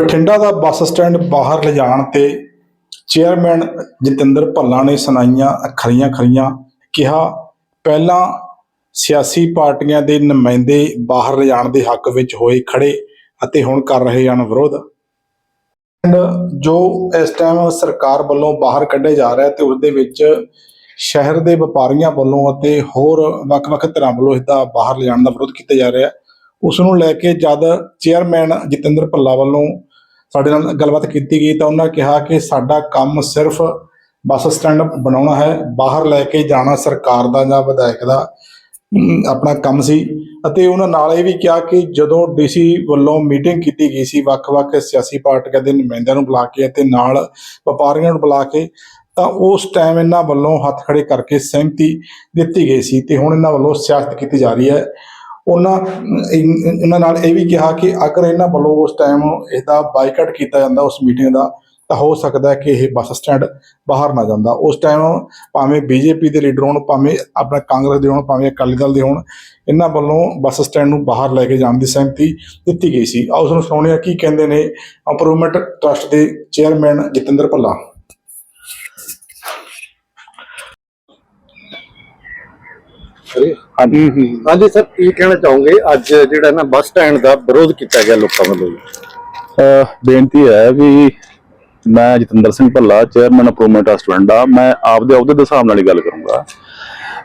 ਬਠਿੰਡਾ ਦਾ bus stand ਬਾਹਰ ਲਿਜਾਣ ਤੇ ਚੇਅਰਮੈਨ ਜਤਿੰਦਰ ਭੱਲਾ ਨੇ ਸੁਣਾਈਆਂ ਖਰੀਆਂ ਖਰੀਆਂ, ਕਿਹਾ, ਪਹਿਲਾਂ ਸਿਆਸੀ ਪਾਰਟੀਆਂ ਦੇ ਨੁਮਾਇੰਦੇ ਬਾਹਰ ਲਿਜਾਣ ਦੇ ਹੱਕ ਵਿੱਚ ਹੋਏ ਖੜੇ ਅਤੇ ਹੁਣ ਕਰ ਰਹੇ ਹਨ ਵਿਰੋਧ। ਜੋ ਇਸ ਟਾਈਮ ਸਰਕਾਰ ਵੱਲੋਂ ਬਾਹਰ ਕੱਢੇ ਜਾ ਰਿਹਾ ਤੇ ਉਸ ਦੇ ਵਿੱਚ ਸ਼ਹਿਰ ਦੇ ਵਪਾਰੀਆਂ ਵੱਲੋਂ ਅਤੇ ਹੋਰ ਵੱਖ-ਵੱਖ ਧਿਰਾਂ ਵੱਲੋਂ ਇਸਦਾ ਬਾਹਰ ਲਿਜਾਣ ਦਾ ਵਿਰੋਧ ਕੀਤਾ ਜਾ ਰਿਹਾ। ਉਸ ਨੂੰ ਲੈ ਕੇ ਜਦ ਚੇਅਰਮੈਨ ਜਤਿੰਦਰ ਭੱਲਾ ਵੱਲੋਂ ਸਾਡੇ ਨਾਲ ਗੱਲਬਾਤ ਕੀਤੀ ਗਈ ਤਾਂ ਉਹਨਾਂ ਕਿਹਾ ਕਿ ਸਾਡਾ ਕੰਮ ਸਿਰਫ ਬੱਸ ਸਟੈਂਡ ਬਣਾਉਣਾ ਹੈ, ਬਾਹਰ ਲੈ ਕੇ ਜਾਣਾ ਸਰਕਾਰ ਦਾ ਜਾਂ ਵਿਧਾਇਕ ਦਾ ਆਪਣਾ ਕੰਮ ਸੀ। ਅਤੇ ਉਹਨਾਂ ਨਾਲ ਇਹ ਵੀ ਕਿਹਾ ਕਿ ਜਦੋਂ ਡੀਸੀ ਵੱਲੋਂ ਮੀਟਿੰਗ ਕੀਤੀ ਗਈ ਸੀ, ਵੱਖ-ਵੱਖ ਸਿਆਸੀ ਪਾਰਟੀਆਂ ਦੇ ਨੁਮਾਇੰਦਿਆਂ ਨੂੰ ਬੁਲਾ ਕੇ ਅਤੇ ਨਾਲ ਵਪਾਰੀਆਂ ਨੂੰ ਬੁਲਾ ਕੇ, ਤਾਂ ਉਸ ਟਾਈਮ ਇਹਨਾਂ ਵੱਲੋਂ ਹੱਥ ਖੜੇ ਕਰਕੇ ਸਹਿਮਤੀ ਦਿੱਤੀ ਗਈ ਸੀ ਤੇ ਹੁਣ ਇਹਨਾਂ ਵੱਲੋਂ ਸਿਆਸਤ ਕੀਤੀ ਜਾ ਰਹੀ ਹੈ। ਉਹਨਾਂ, ਇਨ- ਇਹਨਾਂ ਨਾਲ ਇਹ ਵੀ ਕਿਹਾ ਕਿ ਅਗਰ ਇਹਨਾਂ ਵੱਲੋਂ ਉਸ ਟਾਈਮ ਇਹਦਾ ਬਾਈਕਾਟ ਕੀਤਾ ਜਾਂਦਾ, ਉਸ ਮੀਟਿੰਗ ਦਾ, ਤਾਂ ਹੋ ਸਕਦਾ ਹੈ ਕਿ ਇਹ ਬੱਸ ਸਟੈਂਡ ਬਾਹਰ ਨਾ ਜਾਂਦਾ। ਉਸ ਟਾਈਮ ਭਾਵੇਂ ਬੀਜੇਪੀ ਦੇ ਲੀਡਰ ਹੋਣ, ਭਾਵੇਂ ਆਪਣਾ ਕਾਂਗਰਸ ਦੇ ਹੋਣ, ਭਾਵੇਂ ਅਕਾਲੀ ਦਲ ਦੇ ਹੋਣ, ਇਹਨਾਂ ਵੱਲੋਂ ਬੱਸ ਸਟੈਂਡ ਨੂੰ ਬਾਹਰ ਲੈ ਕੇ ਜਾਣ ਦੀ ਸਹਿਮਤੀ ਦਿੱਤੀ ਗਈ ਸੀ। ਆਓ ਤੁਹਾਨੂੰ ਸੁਣਾਉਂਦੇ ਹਾਂ ਕੀ ਕਹਿੰਦੇ ਨੇ ਇੰਪਰੂਵਮੈਂਟ ਟਰਸਟ ਦੇ ਚੇਅਰਮੈਨ ਜਤਿੰਦਰ ਭੱਲਾ। ਹਾਂਜੀ। ਹਾਂਜੀ ਸਰ ਕੀ ਕਹਿਣਾ ਚਾਹੋਗੇ? ਅੱਜ ਜਿਹੜਾ ਨਾ ਬੱਸ ਸਟੈਂਡ ਦਾ ਵਿਰੋਧ ਕੀਤਾ ਗਿਆ ਲੋਕਾਂ ਵੱਲੋਂ ਬੇਨਤੀ ਹੈ ਵੀ ਮੈਂ Jatinder Singh Bhalla chairman improvement trust Bathinda ਮੈਂ ਆਪਦੇ ਅਹੁਦੇ ਦੇ ਹਿਸਾਬ ਨਾਲ ਹੀ ਗੱਲ ਕਰੂੰਗਾ।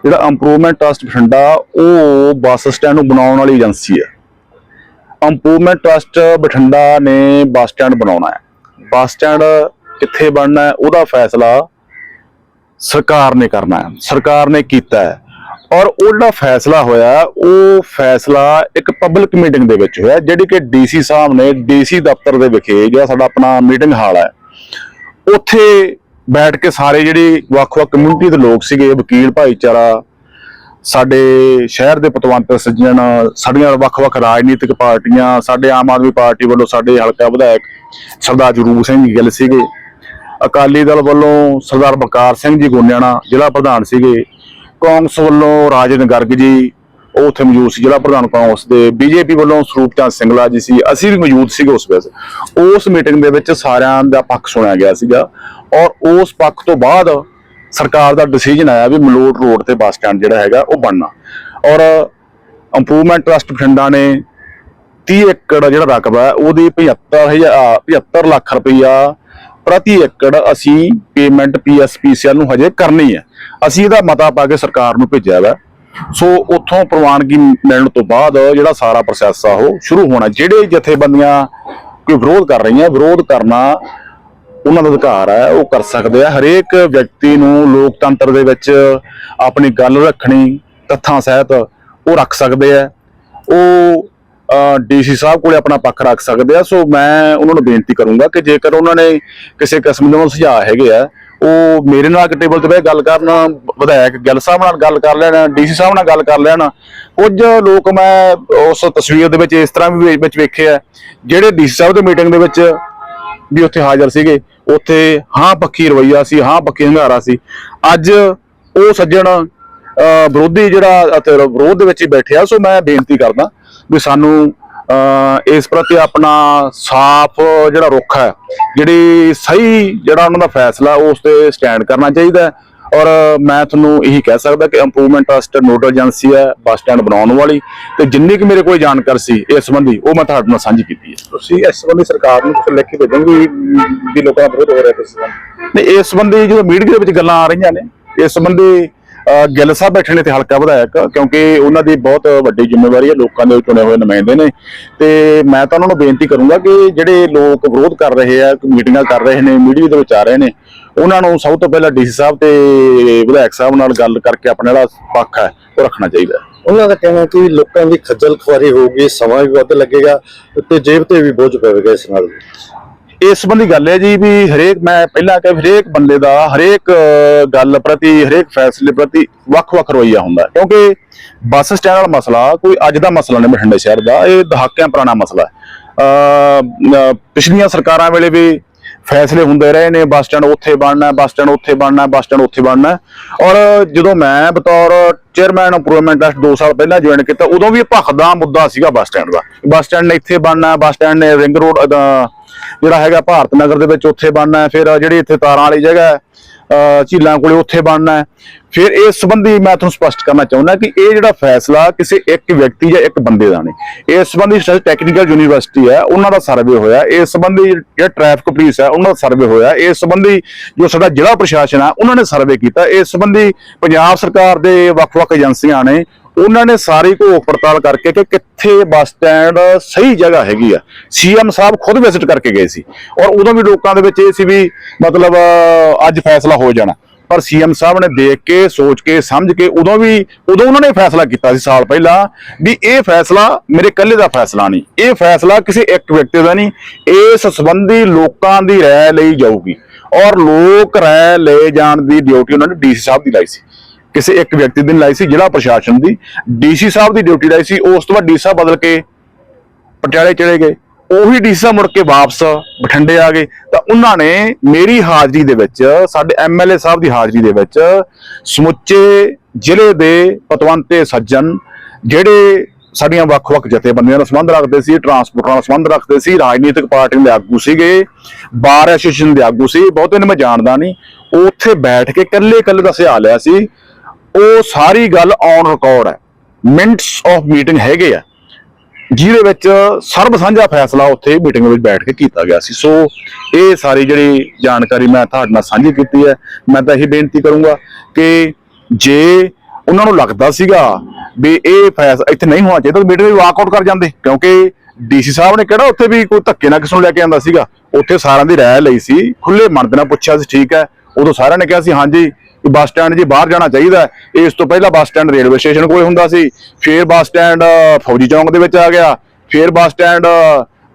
ਜਿਹੜਾ ਇੰਪਰੂਵਮੈਂਟ ਟਰਸਟ ਬਠਿੰਡਾ ਉਹ ਬੱਸ ਸਟੈਂਡ ਨੂੰ ਬਣਾਉਣ ਵਾਲੀ ਏਜੰਸੀ ਹੈ। ਇੰਪਰੂਵਮੈਂਟ ਟਰਸਟ ਬਠਿੰਡਾ ਨੇ ਬੱਸ ਸਟੈਂਡ ਬਣਾਉਣਾ ਹੈ। ਬੱਸ ਸਟੈਂਡ ਕਿੱਥੇ ਬਣਨਾ ਹੈ ਉਹਦਾ ਫੈਸਲਾ ਸਰਕਾਰ ਨੇ ਕਰਨਾ ਹੈ। ਸਰਕਾਰ ਨੇ ਕੀਤਾ ਹੈ। ਔਰ ਉਹ ਜਿਹੜਾ ਫੈਸਲਾ ਹੋਇਆ, ਉਹ ਫੈਸਲਾ ਇੱਕ ਪਬਲਿਕ ਮੀਟਿੰਗ ਦੇ ਵਿੱਚ ਹੋਇਆ, ਜਿਹੜੀ ਕਿ ਡੀਸੀ ਸਾਹਿਬ ਨੇ ਡੀਸੀ ਦਫ਼ਤਰ ਦੇ ਵਿਖੇ ਜਿਹੜਾ ਸਾਡਾ ਆਪਣਾ ਮੀਟਿੰਗ ਹਾਲ ਹੈ, ਉੱਥੇ ਬੈਠ ਕੇ ਸਾਰੇ ਜਿਹੜੇ ਵੱਖ-ਵੱਖ ਕਮਿਊਨਿਟੀ ਦੇ ਲੋਕ ਸੀਗੇ, ਵਕੀਲ, ਭਾਈਚਾਰਾ, ਸਾਡੇ ਸ਼ਹਿਰ ਦੇ ਪਤਵੰਤ ਸੱਜਣ, ਸਾਡੀਆਂ ਵੱਖ-ਵੱਖ ਰਾਜਨੀਤਿਕ ਪਾਰਟੀਆਂ, ਸਾਡੇ ਆਮ ਆਦਮੀ ਪਾਰਟੀ ਵੱਲੋਂ ਸਾਡੇ ਹਲਕਾ ਵਿਧਾਇਕ ਸਰਦਾਰ ਜਰੂਰ ਸਿੰਘ ਗਿੱਲ ਸੀਗੇ, ਅਕਾਲੀ ਦਲ ਵੱਲੋਂ ਸਰਦਾਰ ਬਕਾਰ ਸਿੰਘ ਜੀ ਗੋਨਿਆਣਾ, ਜ਼ਿਲ੍ਹਾ ਪ੍ਰਧਾਨ ਸੀਗੇ ਕਾਂਗਰਸ ਵੱਲੋਂ ਰਾਜਨ ਗਰਗ ਜੀ, ਉਹ ਉੱਥੇ ਮੌਜੂਦ ਸੀ ਜਿਹੜਾ ਪ੍ਰਧਾਨ ਕਾਂਗਰਸ ਦੇ, ਬੀਜੇਪੀ ਵੱਲੋਂ ਸਰੂਪ ਚੰਦ ਸਿੰਗਲਾ ਜੀ ਸੀ, ਅਸੀਂ ਵੀ ਮੌਜੂਦ ਸੀਗੇ ਉਸ ਵੇਲੇ। ਉਸ ਮੀਟਿੰਗ ਦੇ ਵਿੱਚ ਸਾਰਿਆਂ ਦਾ ਪੱਖ ਸੁਣਿਆ ਗਿਆ ਸੀਗਾ ਔਰ ਉਸ ਪੱਖ ਤੋਂ ਬਾਅਦ ਸਰਕਾਰ ਦਾ ਡਿਸੀਜਨ ਆਇਆ ਵੀ ਮਲੋਟ ਰੋਡ ਤੇ ਬੱਸ ਸਟੈਂਡ ਜਿਹੜਾ ਹੈਗਾ ਉਹ ਬਣਨਾ। ਔਰ ਇੰਪਰੂਵਮੈਂਟ ਟਰਸਟ ਬਠਿੰਡਾ ਨੇ 30 ਏਕੜ ਜਿਹੜਾ ਰਕਬਾ ਹੈ, ਉਹਦੀ 75000 75 ਲੱਖ ਰੁਪਈਆ ਪ੍ਰਤੀ ਏਕੜ ਅਸੀਂ ਪੇਮੈਂਟ ਪੀਐਸਪੀਸੀਐਲ ਨੂੰ ਹਜੇ ਕਰਨੀ ਹੈ। ਅਸੀਂ ਇਹਦਾ ਮਤਾ ਪਾ ਕੇ ਸਰਕਾਰ ਨੂੰ ਭੇਜਿਆ ਵਾ। ਸੋ ਉੱਥੋਂ ਪ੍ਰਵਾਨਗੀ ਮਿਲਣ ਤੋਂ ਬਾਅਦ ਜਿਹੜਾ ਸਾਰਾ ਪ੍ਰੋਸੈਸ ਆ, ਉਹ ਸ਼ੁਰੂ ਹੋਣਾ। ਜਿਹੜੇ ਜਥੇਬੰਦੀਆਂ ਕੋਈ ਵਿਰੋਧ ਕਰ ਰਹੀਆਂ, ਵਿਰੋਧ ਕਰਨਾ ਉਹਨਾਂ ਦਾ ਅਧਿਕਾਰ ਹੈ, ਉਹ ਕਰ ਸਕਦੇ ਆ। ਹਰੇਕ ਵਿਅਕਤੀ ਨੂੰ ਲੋਕਤੰਤਰ ਦੇ ਵਿੱਚ ਆਪਣੀ ਗੱਲ ਰੱਖਣੀ, ਤੱਥਾਂ ਸਹਿਤ ਉਹ ਰੱਖ ਸਕਦੇ ਆ। ਉਹ ਡੀਸੀ ਸਾਹਿਬ ਕੋਲੇ ਆਪਣਾ ਪੱਖ ਰੱਖ ਸਕਦੇ ਆ। ਸੋ ਮੈਂ ਉਹਨਾਂ ਨੂੰ ਬੇਨਤੀ ਕਰੂੰਗਾ ਕਿ ਜੇਕਰ ਉਹਨਾਂ ਨੇ ਕਿਸੇ ਕਿਸਮ ਦੇ ਸੁਝਾਅ ਹੈਗੇ ਆ, ਉਹ ਮੇਰੇ ਨਾਲ ਟੇਬਲ ਤੇ ਬਹਿ ਗੱਲ ਕਰਨ, ਵਿਧਾਇਕ ਗਿੱਲ ਸਾਹਿਬ ਨਾਲ ਗੱਲ ਕਰ ਲੈਣ, ਡੀਸੀ ਸਾਹਿਬ ਨਾਲ ਗੱਲ ਕਰ ਲੈਣ। ਕੁਝ ਲੋਕ ਮੈਂ ਉਸ ਤਸਵੀਰ ਦੇ ਵਿੱਚ ਇਸ ਤਰ੍ਹਾਂ ਵੀ, ਵਿੱਚ ਵੇਖੇ ਆ, ਜਿਹੜੇ ਡੀਸੀ ਸਾਹਿਬ ਦੀ ਮੀਟਿੰਗ ਦੇ ਵਿੱਚ ਵੀ ਉੱਥੇ ਹਾਜ਼ਰ ਸੀਗੇ, ਉੱਥੇ ਹਾਂ ਪੱਖੀ ਰਵਈਆ ਸੀ, ਹਾਂ ਪੱਖੀ ਹੰਗਾਰਾ ਸੀ। ਅੱਜ ਉਹ ਸੱਜਣ ਵਿਰੋਧੀ ਜਿਹੜਾ ਅਤੇ ਵਿਰੋਧ ਦੇ ਵਿੱਚ ਹੀ ਬੈਠਿਆ ਸੋ ਮੈਂ ਬੇਨਤੀ ਕਰਦਾ ਵੀ ਸਾਨੂੰ ਇਸ ਪ੍ਰਤੀ ਆਪਣਾ ਸਾਫ਼ ਜਿਹੜਾ ਰੁਖ ਹੈ ਜਿਹੜੀ ਸਹੀ ਜਿਹੜਾ ਉਹਨਾਂ ਦਾ ਫੈਸਲਾ ਉਸ ਤੇ ਸਟੈਂਡ ਕਰਨਾ ਚਾਹੀਦਾ ਹੈ। ਔਰ ਮੈਂ ਤੁਹਾਨੂੰ ਇਹੀ ਕਹਿ ਸਕਦਾ ਕਿ ਇੰਪਰੂਵਮੈਂਟ ਟਰਸਟ ਨੋਡਲ ਏਜੰਸੀ ਹੈ ਬੱਸ ਸਟੈਂਡ ਬਣਾਉਣ ਵਾਲੀ ਤੇ ਜਿੰਨੀ ਕਿ ਮੇਰੇ ਕੋਲ ਜਾਣਕਾਰੀ ਸੀ ਇਸ ਸੰਬੰਧੀ ਉਹ ਮੈਂ ਤੁਹਾਡੇ ਨਾਲ ਸਾਂਝੀ ਕੀਤੀ ਹੈ। ਤੁਸੀਂ ਇਸ ਸੰਬੰਧੀ ਸਰਕਾਰ ਨੂੰ ਕੁਝ ਲਿਖ ਕੇ ਭੇਜੋਗੇ ਵੀ ਲੋਕਾਂ ਦਾ ਵਿਰੋਧ ਹੋ ਰਿਹਾ ਇਸ ਸੰਬੰਧ? ਨਹੀਂ ਇਸ ਸੰਬੰਧੀ ਜਦੋਂ ਮੀਡੀਆ ਦੇ ਵਿੱਚ ਗੱਲਾਂ ਆ ਰਹੀਆਂ ਨੇ ਇਸ ਸੰਬੰਧੀ ਗਿੱਲ ਸਾਹਿਬ ਬੈਠੇ ਨੇ ਤੇ ਹਲਕਾ ਵਿਧਾਇਕ, ਕਿਉਂਕਿ ਉਹਨਾਂ ਦੀ ਬਹੁਤ ਵੱਡੀ ਜ਼ਿੰਮੇਵਾਰੀ ਹੈ, ਲੋਕਾਂ ਦੇ ਚੁਣੇ ਹੋਏ ਨੁਮਾਇੰਦੇ ਨੇ। ਤੇ ਮੈਂ ਤਾਂ ਉਹਨਾਂ ਨੂੰ ਬੇਨਤੀ ਕਰੂੰਗਾ ਕਿ ਜਿਹੜੇ ਲੋਕ ਵਿਰੋਧ ਕਰ ਰਹੇ ਆ, ਮੀਟਿੰਗਾਂ ਕਰ ਰਹੇ ਨੇ, ਮੀਡੀਆ ਦੇ ਵਿੱਚ ਆ ਰਹੇ ਨੇ, ਉਹਨਾਂ ਨੂੰ ਸਭ ਤੋਂ ਪਹਿਲਾਂ ਡੀਸੀ ਸਾਹਿਬ ਤੇ ਵਿਧਾਇਕ ਸਾਹਿਬ ਨਾਲ ਗੱਲ ਕਰਕੇ ਆਪਣਾ ਜਿਹੜਾ ਪੱਖ ਹੈ, ਉਹ ਰੱਖਣਾ ਚਾਹੀਦਾ ਉਹਨਾਂ ਦਾ ਕਹਿਣਾ ਕਿ ਲੋਕਾਂ ਦੀ ਖੱਜਲ ਖੁਆਰੀ ਹੋਊਗੀ, ਸਮਾਂ ਵੀ ਵੱਧ ਲੱਗੇਗਾ, ਤੇ ਜੇਬ ਤੇ ਵੀ ਬੋਝ ਪਵੇਗਾ ਇਸ ਨਾਲ। ਇਸ ਸੰਬੰਧੀ ਗੱਲ ਹੈ ਜੀ ਵੀ ਹਰੇਕ, ਮੈਂ ਪਹਿਲਾਂ ਕਿ ਹਰੇਕ ਬੰਦੇ ਦਾ ਹਰੇਕ ਗੱਲ ਪ੍ਰਤੀ, ਹਰੇਕ ਫੈਸਲੇ ਪ੍ਰਤੀ ਵੱਖ-ਵੱਖ ਰਵੱਈਆ ਹੁੰਦਾ ਕਿਉਂਕਿ ਬੱਸ ਸਟੈਂਡ ਵਾਲਾ ਮਸਲਾ ਕੋਈ ਅੱਜ ਦਾ ਮਸਲਾ ਨਹੀਂ ਬਠਿੰਡੇ ਸ਼ਹਿਰ ਦਾ, ਇਹ ਦਹਾਕਿਆਂ ਪੁਰਾਣਾ ਮਸਲਾ ਹੈ। ਪਿਛਲੀਆਂ ਸਰਕਾਰਾਂ ਵੇਲੇ ਵੀ ਫੈਸਲੇ ਹੁੰਦੇ ਰਹੇ ਨੇ, ਬੱਸ ਸਟੈਂਡ ਉੱਥੇ ਬਣਨਾ ਬੱਸ ਸਟੈਂਡ ਉੱਥੇ ਬਣਨਾ ਬੱਸ ਸਟੈਂਡ ਉੱਥੇ ਬਣਨਾ ਔਰ ਜਦੋਂ ਮੈਂ ਬਤੌਰ ਚੇਅਰਮੈਨ ਇੰਪਰੂਵਮੈਂਟ ਟਰਸਟ 2 ਸਾਲ ਪਹਿਲਾਂ ਜੁਆਇਨ ਕੀਤਾ, ਉਦੋਂ ਵੀ ਇਹ ਭਖਦਾ ਮੁੱਦਾ ਸੀਗਾ ਬੱਸ ਸਟੈਂਡ ਦਾ। ਬੱਸ ਸਟੈਂਡ ਨੇ ਇੱਥੇ ਬਣਨਾ ਬੱਸ ਸਟੈਂਡ ਨੇ ਰਿੰਗ ਰੋਡ ਜਿਹੜਾ ਹੈਗਾ ਭਾਰਤ ਨਗਰ ਦੇ ਵਿੱਚ ਉੱਥੇ ਬਣਨਾ ਹੈ, ਫਿਰ ਜਿਹੜੀ ਇੱਥੇ ਤਾਰਾਂ ਵਾਲੀ ਜਗ੍ਹਾ ਹੈ ਝੀਲਾਂ ਕੋਲੇ ਉੱਥੇ ਬਣਨਾ ਹੈ। ਫਿਰ ਇਸ ਸੰਬੰਧੀ ਮੈਂ ਤੁਹਾਨੂੰ ਸਪਸ਼ਟ ਕਰਨਾ ਚਾਹੁੰਦਾ ਕਿ ਇਹ ਜਿਹੜਾ ਫੈਸਲਾ ਕਿਸੇ ਇੱਕ ਵਿਅਕਤੀ ਜਾਂ ਇੱਕ ਬੰਦੇ ਦਾ ਨਹੀਂ। ਇਸ ਸੰਬੰਧੀ ਟੈਕਨੀਕਲ ਯੂਨੀਵਰਸਿਟੀ ਹੈ, ਉਹਨਾਂ ਦਾ ਸਰਵੇ ਹੋਇਆ। ਇਸ ਸੰਬੰਧੀ ਜਿਹੜਾ ਟ੍ਰੈਫਿਕ ਪੁਲਿਸ ਹੈ, ਉਹਨਾਂ ਦਾ ਸਰਵੇ ਹੋਇਆ। ਇਸ ਸੰਬੰਧੀ ਜੋ ਸਾਡਾ ਜ਼ਿਲ੍ਹਾ ਪ੍ਰਸ਼ਾਸਨ ਹੈ, ਉਹਨਾਂ ਨੇ ਸਰਵੇ ਕੀਤਾ। ਇਸ ਸੰਬੰਧੀ ਪੰਜਾਬ ਸਰਕਾਰ ਦੇ ਵੱਖ-ਵੱਖ ਏਜੰਸੀਆਂ ਨੇ ਉਹਨਾਂ ਨੇ ਸਾਰੀ ਘੋਖ ਪੜਤਾਲ ਕਰਕੇ ਕਿ ਕਿੱਥੇ ਬੱਸ ਸਟੈਂਡ ਸਹੀ ਜਗ੍ਹਾ ਹੈਗੀ ਆ। ਸੀਐਮ ਸਾਹਿਬ ਖੁਦ ਵਿਜ਼ਿਟ ਕਰਕੇ ਗਏ ਸੀ। ਔਰ ਉਦੋਂ ਵੀ ਲੋਕਾਂ ਦੇ ਵਿੱਚ ਇਹ ਸੀ ਵੀ ਮਤਲਬ ਅੱਜ ਫੈਸਲਾ ਹੋ ਜਾਣਾ। ਪਰ ਸੀਐਮ ਸਾਹਿਬ ਨੇ ਦੇਖ ਕੇ, ਸੋਚ ਕੇ, ਸਮਝ ਕੇ ਉਦੋਂ ਵੀ, ਉਦੋਂ ਉਹਨਾਂ ਨੇ ਫੈਸਲਾ ਕੀਤਾ ਸੀ ਸਾਲ ਪਹਿਲਾਂ ਵੀ ਇਹ ਫੈਸਲਾ ਮੇਰੇ ਇਕੱਲੇ ਦਾ ਫੈਸਲਾ ਨਹੀਂ। ਇਹ ਫੈਸਲਾ ਕਿਸੇ ਇੱਕ ਵਿਅਕਤੀ ਦਾ ਨਹੀਂ। ਇਸ ਸੰਬੰਧੀ ਲੋਕਾਂ ਦੀ ਰਾਏ ਲਈ ਜਾਊਗੀ। ਔਰ ਲੋਕ ਰਾਏ ਲੈ ਜਾਣ ਦੀ ਡਿਊਟੀ ਉਹਨਾਂ ਨੇ ਡੀਸੀ ਸਾਹਿਬ ਦੀ ਲਾਈ ਸੀ। ਕਿਸੇ ਇੱਕ ਵਿਅਕਤੀ ਦੀ ਲਾਈ ਸੀ ਜ਼ਿਲ੍ਹਾ ਪ੍ਰਸ਼ਾਸਨ ਦੀ। ਡੀਸੀ ਸਾਹਿਬ ਦੀ ਡਿਊਟੀ ਲਾਈ ਸੀ, ਉਸ ਤੋਂ ਬਾਅਦ ਡੀਸੀ ਸਾਹਿਬ ਬਦਲ ਕੇ ਪਟਿਆਲੇ ਚਲੇ ਗਏ। ਉਹੀ ਡੀਸੀ ਸਾਹਿਬ ਮੁੜ ਕੇ ਵਾਪਸ ਬਠਿੰਡੇ ਆ ਗਏ। ਤਾਂ ਉਹਨਾਂ ਨੇ ਮੇਰੀ ਹਾਜ਼ਰੀ ਦੇ ਵਿੱਚ, ਸਾਡੇ ਐਮਐਲਏ ਸਾਹਿਬ ਦੀ ਹਾਜ਼ਰੀ ਦੇ ਵਿੱਚ ਸਮੁੱਚੇ ਜ਼ਿਲ੍ਹੇ ਦੇ ਪਤਵੰਤੇ ਸੱਜਣ, ਜਿਹੜੇ ਸਾਡੀਆਂ ਵੱਖ-ਵੱਖ ਜਥੇਬੰਦੀਆਂ ਨਾਲ ਸੰਬੰਧ ਰੱਖਦੇ ਸੀ ਟਰਾਂਸਪੋਰਟਰਾਂ ਨਾਲ ਸੰਬੰਧ ਰੱਖਦੇ ਸੀ, ਰਾਜਨੀਤਿਕ ਪਾਰਟੀਆਂ ਦੇ ਆਗੂ ਸੀਗੇ, ਬਾਰ ਐਸੋਸੀਏਸ਼ਨ ਦੇ ਆਗੂ ਸੀ, ਬਹੁਤੇ ਨੇ ਮੈਂ ਜਾਣਦਾ ਨਹੀਂ। ਉੱਥੇ ਬੈਠ ਕੇ ਇਕੱਲੇ-ਇਕੱਲੇ ਦਾ ਸਿਆ ਲਿਆ ਸੀ। ਉਹ ਸਾਰੀ ਗੱਲ ਔਨ ਰਿਕਾਰਡ ਹੈ। ਮਿੰਟਸ ਆਫ ਮੀਟਿੰਗ ਹੈਗੇ ਆ। ਜਿਹਦੇ ਵਿੱਚ ਸਰਬ ਸਾਂਝਾ ਫੈਸਲਾ ਉੱਥੇ ਮੀਟਿੰਗ ਵਿੱਚ ਬੈਠ ਕੇ ਕੀਤਾ ਗਿਆ ਸੀ। ਸੋ ਇਹ ਸਾਰੀ ਜਿਹੜੀ ਜਾਣਕਾਰੀ ਮੈਂ ਤੁਹਾਡੇ ਨਾਲ ਸਾਂਝੀ ਕੀਤੀ ਹੈ। ਮੈਂ ਤਾਂ ਇਹੀ ਬੇਨਤੀ ਕਰੂੰਗਾ ਕਿ ਜੇ ਉਹਨਾਂ ਨੂੰ ਲੱਗਦਾ ਸੀਗਾ ਵੀ ਇਹ ਫੈਸਲਾ ਇੱਥੇ ਨਹੀਂ ਹੋਣਾ ਚਾਹੀਦਾ ਤਾਂ ਮੀਟਿੰਗ ਵਿੱਚ ਵਾਕਆਊਟ ਕਰ ਜਾਂਦੇ। ਕਿਉਂਕਿ ਡੀਸੀ ਸਾਹਿਬ ਨੇ ਕਿਹੜਾ ਉੱਥੇ ਵੀ ਕੋਈ ਧੱਕੇ ਨਾਲ ਕਿਸ ਨੂੰ ਲੈ ਕੇ ਆਂਦਾ ਸੀਗਾ। ਉੱਥੇ ਸਾਰਿਆਂ ਦੀ ਰਾਏ ਲਈ ਸੀ। ਖੁੱਲੇ ਮਨ ਦੇ ਨਾਲ ਪੁੱਛਿਆ ਸੀ, ਠੀਕ ਹੈ। ਉਦੋਂ ਸਾਰਿਆਂ ਨੇ ਕਿਹਾ ਸੀ, ਹਾਂਜੀ ਵੀ ਬੱਸ ਸਟੈਂਡ ਜੀ ਬਾਹਰ ਜਾਣਾ ਚਾਹੀਦਾ ਇਸ ਤੋਂ ਪਹਿਲਾਂ ਬੱਸ ਸਟੈਂਡ ਰੇਲਵੇ ਸਟੇਸ਼ਨ ਕੋਲੇ ਹੁੰਦਾ ਸੀ, ਫਿਰ ਬੱਸ ਸਟੈਂਡ ਫੌਜੀ ਚੌਂਕ ਦੇ ਵਿੱਚ ਆ ਗਿਆ, ਫਿਰ ਬੱਸ ਸਟੈਂਡ,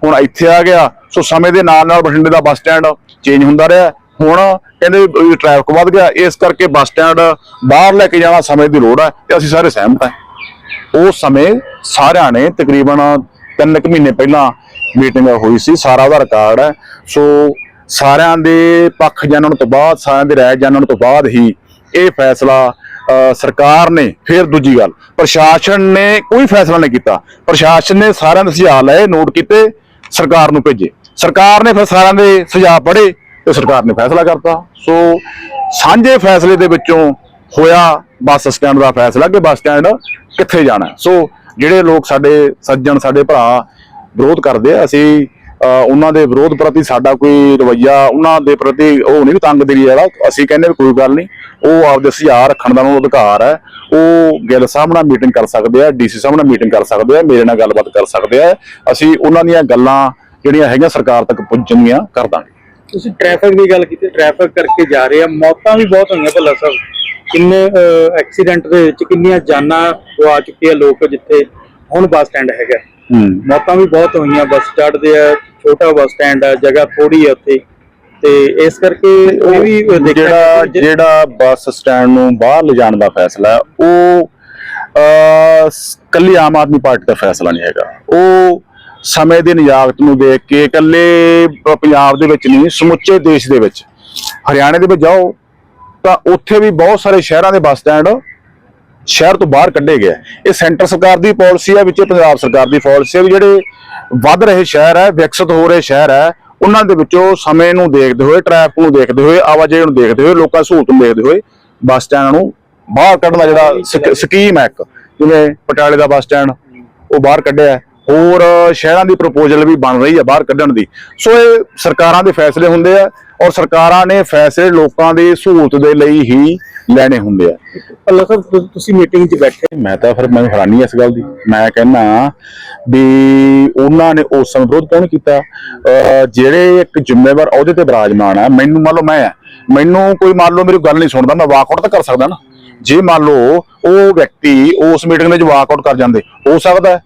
ਹੁਣ ਇੱਥੇ ਆ ਗਿਆ। ਸੋ ਸਮੇਂ ਦੇ ਨਾਲ ਨਾਲ ਬਠਿੰਡੇ ਦਾ ਬੱਸ ਸਟੈਂਡ ਚੇਂਜ ਹੁੰਦਾ ਰਿਹਾ ਹੁਣ ਕਹਿੰਦੇ ਟ੍ਰੈਫਿਕ ਵੱਧ ਗਿਆ, ਇਸ ਕਰਕੇ ਬੱਸ ਸਟੈਂਡ ਬਾਹਰ ਲੈ ਕੇ ਜਾਣਾ ਸਮੇਂ ਦੀ ਲੋੜ ਹੈ ਤੇ ਅਸੀਂ ਸਾਰੇ ਸਹਿਮਤ ਹਾਂ। ਉਹ ਸਮੇਂ ਸਾਰਿਆਂ ਨੇ ਤਕਰੀਬਨ ਤਿੰਨ ਕੁ ਮਹੀਨੇ ਪਹਿਲਾਂ ਮੀਟਿੰਗ ਹੋਈ ਸੀ, ਸਾਰਾ ਉਹਦਾ ਰਿਕਾਰਡ ਹੈ। ਸੋ ਸਾਰਿਆਂ ਦੇ ਪੱਖ ਜਾਣਨ ਤੋਂ ਬਾਅਦ, ਸਾਰਿਆਂ ਦੇ ਰਾਏ ਜਾਣਨ ਤੋਂ ਬਾਅਦ ਹੀ ਇਹ ਫੈਸਲਾ ਸਰਕਾਰ ਨੇ ਫਿਰ ਦੂਜੀ ਗੱਲ, ਪ੍ਰਸ਼ਾਸਨ ਨੇ ਕੋਈ ਫੈਸਲਾ ਨਹੀਂ ਕੀਤਾ। ਪ੍ਰਸ਼ਾਸਨ ਨੇ ਸਾਰਿਆਂ ਦੇ ਸੁਝਾਅ ਲਏ, ਨੋਟ ਕੀਤੇ, ਸਰਕਾਰ ਨੂੰ ਭੇਜੇ। ਸਰਕਾਰ ਨੇ ਫਿਰ ਸਾਰਿਆਂ ਦੇ ਸੁਝਾਅ ਪੜ੍ਹੇ ਤੇ ਸਰਕਾਰ ਨੇ ਫੈਸਲਾ ਕਰਤਾ। ਸੋ ਸਾਂਝੇ ਫੈਸਲੇ ਦੇ ਵਿੱਚੋਂ ਹੋਇਆ ਬੱਸ ਸਟੈਂਡ ਦਾ ਫੈਸਲਾ ਕਿ ਬੱਸ ਸਟੈਂਡ ਕਿੱਥੇ ਜਾਣਾ। ਸੋ ਜਿਹੜੇ ਲੋਕ ਸਾਡੇ ਸੱਜਣ, ਸਾਡੇ ਭਰਾ ਵਿਰੋਧ ਕਰਦੇ ਆ, ਅਸੀਂ ਉਹਨਾਂ ਦੇ ਵਿਰੋਧ ਪ੍ਰਤੀ ਸਾਡਾ ਕੋਈ ਰਵਈਆ, ਉਹਨਾਂ ਦੇ ਪ੍ਰਤੀ ਉਹ ਨਹੀਂ ਵੀ ਤੰਗਦਿਲੀ ਵਾਲਾ ਅਸੀਂ ਕਹਿੰਦੇ ਵੀ ਕੋਈ ਗੱਲ ਨਹੀਂ, ਉਹ ਆਪਦੇ ਸੁਝਾਅ ਰੱਖਣ ਦਾ ਉਹਨਾਂ ਨੂੰ ਅਧਿਕਾਰ ਹੈ, ਉਹ ਗਿੱਲ ਸਾਹਿਬ ਨਾਲ ਮੀਟਿੰਗ ਕਰ ਸਕਦੇ ਆ, ਡੀਸੀ ਸਾਹਿਬ ਨਾਲ ਮੀਟਿੰਗ ਕਰ ਸਕਦੇ ਆ, ਮੇਰੇ ਨਾਲ ਗੱਲਬਾਤ ਕਰ ਸਕਦੇ ਆ, ਅਸੀਂ ਉਹਨਾਂ ਦੀਆਂ ਗੱਲਾਂ ਜਿਹੜੀਆਂ ਹੈਗੀਆਂ ਸਰਕਾਰ ਤੱਕ ਪਹੁੰਚਣਗੀਆਂ ਕਰ ਦਾਂਗੇ। ਤੁਸੀਂ ਟ੍ਰੈਫਿਕ ਦੀ ਗੱਲ ਕੀਤੀ ਟ੍ਰੈਫਿਕ ਕਰਕੇ ਜਾ ਰਹੇ ਆ, ਮੌਤਾਂ ਵੀ ਬਹੁਤ ਹੋਈਆਂ ਭੱਲਾ ਸਾਹਿਬ ਕਿੰਨੇ ਐਕਸੀਡੈਂਟ ਦੇ ਵਿੱਚ ਕਿੰਨੀਆਂ ਜਾਨਾਂ ਗਵਾ ਚੁੱਕੇ ਆ ਲੋਕ ਜਿੱਥੇ ਹੁਣ ਬੱਸ ਸਟੈਂਡ ਹੈਗਾ। ਮੌਤਾਂ ਵੀ ਬਹੁਤ ਹੋਈਆਂ ਬੱਸ ਚੜ੍ਹਦੇ ਆ ਛੋਟਾ ਬੱਸ ਸਟੈਂਡ ਆ ਜਗ੍ਹਾ ਥੋੜੀ ਆ ਉੱਥੇ। ਤੇ ਇਸ ਕਰਕੇ ਇਹ ਵੀ ਜਿਹੜਾ ਜਿਹੜਾ ਬੱਸ ਸਟੈਂਡ ਨੂੰ ਬਾਹਰ ਲਿਜਾਣ ਦਾ ਫੈਸਲਾ ਉਹ ਕੱਲੀ ਆਮ ਆਦਮੀ ਪਾਰਟੀ ਦਾ ਫੈਸਲਾ ਨਹੀਂ ਹੈਗਾ। ਉਹ ਸਮੇਂ ਦੀ ਨਿਯਾਕਤ ਨੂੰ ਦੇਖ ਕੇ ਇਕੱਲੇ ਪੰਜਾਬ ਦੇ ਵਿੱਚ ਨਹੀਂ ਸਮੁੱਚੇ ਦੇਸ਼ ਦੇ ਵਿੱਚ। ਹਰਿਆਣੇ ਦੇ ਵਿੱਚ ਜਾਓ ਤਾਂ ਉੱਥੇ ਵੀ ਬਹੁਤ ਸਾਰੇ ਸ਼ਹਿਰਾਂ ਦੇ ਬੱਸ ਸਟੈਂਡ ਸ਼ਹਿਰ ਤੋਂ ਬਾਹਰ ਕੱਢੇ ਗਏ। ਇਹ ਸੈਂਟਰ ਸਰਕਾਰ ਦੀ ਪਾਲਿਸੀ ਹੈ ਵਿੱਚ ਪੰਜਾਬ ਸਰਕਾਰ ਦੀ ਪਾਲਿਸੀ ਹੈ ਵੀ ਜਿਹੜੇ ਵੱਧ ਰਹੇ ਸ਼ਹਿਰ ਹੈ ਵਿਕਸਿਤ ਹੋ ਰਹੇ ਸ਼ਹਿਰ ਹੈ ਉਹਨਾਂ ਦੇ ਵਿੱਚੋਂ ਸਮੇਂ ਨੂੰ ਦੇਖਦੇ ਹੋਏ ਟ੍ਰੈਫਿਕ ਨੂੰ ਦੇਖਦੇ ਹੋਏ ਆਵਾਜਾਈ ਨੂੰ ਦੇਖਦੇ ਹੋਏ ਲੋਕਾਂ ਸਹੂਲਤ ਨੂੰ ਦੇਖਦੇ ਹੋਏ ਬੱਸ ਸਟੈਂਡ ਨੂੰ ਬਾਹਰ ਕੱਢਣ ਦਾ ਜਿਹੜਾ ਸਕ- ਸਕੀਮ ਹੈ ਇੱਕ ਜਿਵੇਂ ਪਟਿਆਲੇ ਦਾ ਬੱਸ ਸਟੈਂਡ ਉਹ ਬਾਹਰ ਕੱਢਿਆ ਹੈ। ਹੋਰ ਸ਼ਹਿਰਾਂ ਦੀ ਪ੍ਰਪੋਜ਼ਲ ਵੀ ਬਣ ਰਹੀ ਹੈ ਬਾਹਰ ਕੱਢਣ ਦੀ ਸੋ ਇਹ ਸਰਕਾਰਾਂ ਦੇ ਫੈਸਲੇ ਹੁੰਦੇ ਆ ਔਰ ਸਰਕਾਰਾਂ ਨੇ ਫੈਸਲੇ ਲੋਕਾਂ ਦੀ ਸਹੂਲਤ ਦੇ ਲਈ ਹੀ ਲੈਣੇ ਹੁੰਦੇ ਆ। ਭੱਲਾ ਸਾਹਿਬ ਤੁਸੀਂ ਮੀਟਿੰਗ 'ਚ ਬੈਠੇ। ਮੈਂ ਤਾਂ ਫਿਰ ਮੈਨੂੰ ਹੈਰਾਨੀ ਇਸ ਗੱਲ ਦੀ। ਮੈਂ ਕਹਿੰਦਾ ਵੀ ਉਹਨਾਂ ਨੇ ਉਸ ਸਮੇਂ ਵਿਰੋਧ ਕਿਉਂ ਕੀਤਾ? ਜਿਹੜੇ ਇੱਕ ਜ਼ਿੰਮੇਵਾਰ ਅਹੁਦੇ ਤੇ ਬਿਰਾਜਮਾਨ ਹੈ ਮੈਨੂੰ ਮੰਨ ਲਓ ਮੈਂ ਹਾਂ, ਮੈਨੂੰ ਕੋਈ ਮੰਨ ਲਓ ਮੇਰੀ ਗੱਲ ਨਹੀਂ ਸੁਣਦਾ ਮੈਂ ਵਾਕਆਊਟ ਤਾਂ ਕਰ ਸਕਦਾ ਨਾ। ਜੇ ਮੰਨ ਲਓ ਉਹ ਵਿਅਕਤੀ ਉਸ ਮੀਟਿੰਗ ਦੇ ਵਿੱਚ ਵਾਕਆਊਟ ਕਰ ਜਾਂਦੇ ਹੋ ਸਕਦਾ ਹੈ।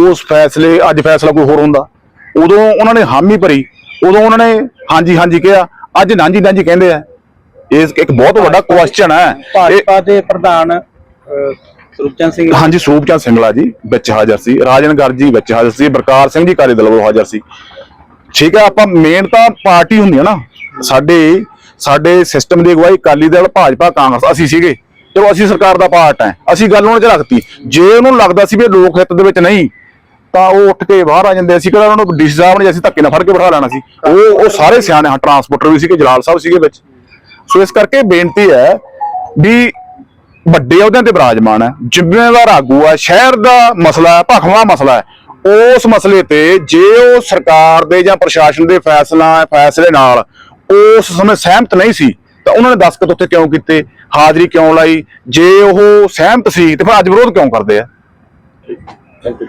ਉਸ ਫੈਸਲੇ ਅੱਜ ਫੈਸਲਾ ਕੋਈ ਹੋਰ ਹੁੰਦਾ। ਉਦੋਂ ਉਹਨਾਂ ਨੇ ਹਾਮੀ ਭਰੀ। ਉਦੋਂ ਉਹਨਾਂ ਨੇ ਹਾਂਜੀ ਹਾਂਜੀ ਕਿਹਾ। ਅੱਜ ਨਾਂਜੀ ਨਾਂਜੀ ਕਹਿੰਦੇ ਆ। ਇਹ ਇੱਕ ਬਹੁਤ ਵੱਡਾ ਕੁਐਸਚਨ ਹੈ। ਭਾਜਪਾ ਦੇ ਪ੍ਰਧਾਨ ਸੁਰਜਨ ਸਿੰਘ ਹਾਂਜੀ ਸੂਪਚੰਦ ਸਿੰਗਲਾ ਜੀ ਵਿੱਚ ਹਾਜ਼ਰ ਸੀ। ਰਾਜਨ ਗਰਗ ਜੀ ਵਿੱਚ ਹਾਜ਼ਰ ਸੀ। ਬਰਕਾਰ ਸਿੰਘ ਜੀ ਕਾਲੀ ਦਲ ਵੱਲੋਂ ਹਾਜ਼ਰ ਸੀ। ਠੀਕ ਹੈ ਆਪਾਂ ਮੇਨ ਤਾਂ ਪਾਰਟੀ ਹੁੰਦੀ ਹੈ ਨਾ। ਸਾਡੇ ਸਾਡੇ ਸਿਸਟਮ ਦੀ ਅਗਵਾਈ ਅਕਾਲੀ ਦਲ ਭਾਜਪਾ ਕਾਂਗਰਸ ਅਸੀਂ ਸੀਗੇ। ਚਲੋ ਅਸੀਂ ਸਰਕਾਰ ਦਾ ਪਾਰਟ ਹੈ। ਅਸੀਂ ਗੱਲ ਉਹਨਾਂ 'ਚ ਰੱਖਤੀ। ਜੇ ਉਹਨੂੰ ਲੱਗਦਾ ਸੀ ਵੀ ਲੋਕ ਹਿੱਤ ਦੇ ਵਿੱਚ ਨਹੀਂ ਤਾਂ ਉਹ ਉੱਠ ਕੇ ਬਾਹਰ ਆ ਜਾਂਦੇ ਸੀ ਕਿਹੜਾ ਉਹਨਾਂ ਨੂੰ ਡੀਸੀ ਸਾਹਿਬ ਨੇ ਅਸੀਂ ਧੱਕੇ ਨਾਲ ਫੜ ਕੇ ਬਿਠਾ ਲੈਣਾ ਸੀ। ਉਹ ਉਹ ਸਾਰੇ ਸਿਆਣੇ ਹਾਂ ਟਰਾਂਸਪੋਰਟਰ ਵੀ ਸੀਗੇ, ਜਲਾਲ ਸਾਹਿਬ ਸੀਗੇ ਵਿੱਚ। ਸੋ ਇਸ ਕਰਕੇ ਬੇਨਤੀ ਹੈ ਵੀ ਵੱਡੇ ਅਹੁਦਿਆਂ ਤੇ ਬਿਰਾਜਮਾਨ ਹੈ। ਜ਼ਿੰਮੇਵਾਰ ਆਗੂ ਹੈ, ਸ਼ਹਿਰ ਦਾ ਮਸਲਾ ਹੈ, ਭਖਵਾ ਮਸਲਾ ਹੈ। ਉਸ ਮਸਲੇ ਤੇ ਜੇ ਉਹ ਸਰਕਾਰ ਦੇ ਜਾਂ ਪ੍ਰਸ਼ਾਸਨ ਦੇ ਫੈਸਲਾ, ਫੈਸਲੇ ਨਾਲ ਉਸ ਸਮੇਂ ਸਹਿਮਤ ਨਹੀਂ ਸੀ, ਤਾਂ ਉਹਨਾਂ ਨੇ ਦਸਤਖਤ ਉੱਥੇ ਕਿਉਂ ਕੀਤੇ? ਹਾਜ਼ਰੀ ਕਿਉਂ ਲਾਈ? ਜੇ ਉਹ ਸਹਿਮਤ ਸੀ, ਤੇ ਫਿਰ ਅੱਜ ਵਿਰੋਧ ਕਿਉਂ ਕਰਦੇ ਆ? Thank you